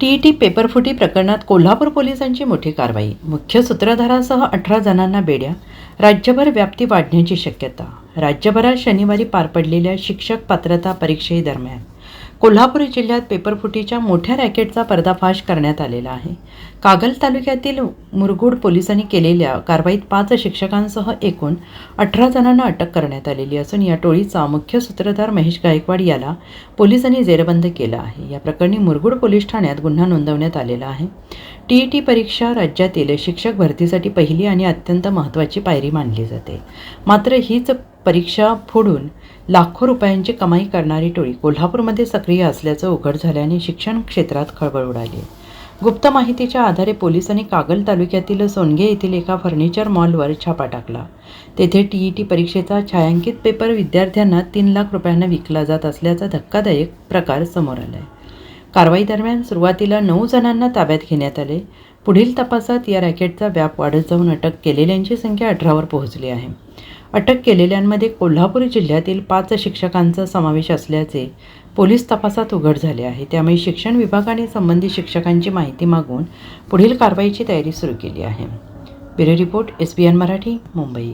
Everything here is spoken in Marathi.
टीईटी पेपरफुटी प्रकरणात कोल्हापूर पोलिसांची मोठी कारवाई. मुख्य सूत्रधारासह अठरा जणांना बेड्या. राज्यभर व्याप्ती वाढण्याची शक्यता. राज्यभरात शनिवारी पार पडलेल्या शिक्षक पात्रता परीक्षेदरम्यान कोल्हापूर जिल्ह्यात पेपरफुटीच्या मोठ्या रॅकेटचा पर्दाफाश करण्यात आलेला आहे. कागल तालुक्यातील मुरगुड पोलिसांनी केलेल्या कारवाईत पाच शिक्षकांसह एकूण अठरा जणांना अटक करण्यात आलेली असून या टोळीचा मुख्य सूत्रधार महेश गायकवाड याला पोलिसांनी जेरबंद केलं आहे. या प्रकरणी मुरगुड पोलीस ठाण्यात गुन्हा नोंदवण्यात आलेला आहे. टी ई टी परीक्षा राज्यातील शिक्षक भरतीसाठी पहिली आणि अत्यंत महत्त्वाची पायरी मानली जाते. मात्र हीच परीक्षा फोडून लाखो रुपयांची कमाई करणारी टोळी कोल्हापूरमध्ये सक्रिय असल्याचं उघड झाल्याने शिक्षण क्षेत्रात खळबळ उडाली. गुप्त माहितीच्या आधारे पोलिसांनी कागल तालुक्यातील सोनगे येथील एका फर्निचर मॉलवर छापा टाकला. तेथे टी ई टी परीक्षेचा छायांकित पेपर विद्यार्थ्यांना तीन लाख रुपयांना विकला जात असल्याचा धक्कादायक प्रकार समोर आला आहे कारवाई दरम्यान सुरुवातीला नऊ जणांना ताब्यात घेण्यात आले. पुढील तपासात या रॅकेटचा व्याप वाढत जाऊन अटक केलेल्यांची संख्या अठरावर पोहोचली आहे. अटक केलेल्यांमध्ये कोल्हापूर जिल्ह्यातील पाच शिक्षकांचा समावेश असल्याचे पोलीस तपासात उघड झाले आहे. त्यामुळे शिक्षण विभागाने संबंधित शिक्षकांची माहिती मागून पुढील कारवाईची तयारी सुरू केली आहे. Bureau report S B N Marathi Mumbai.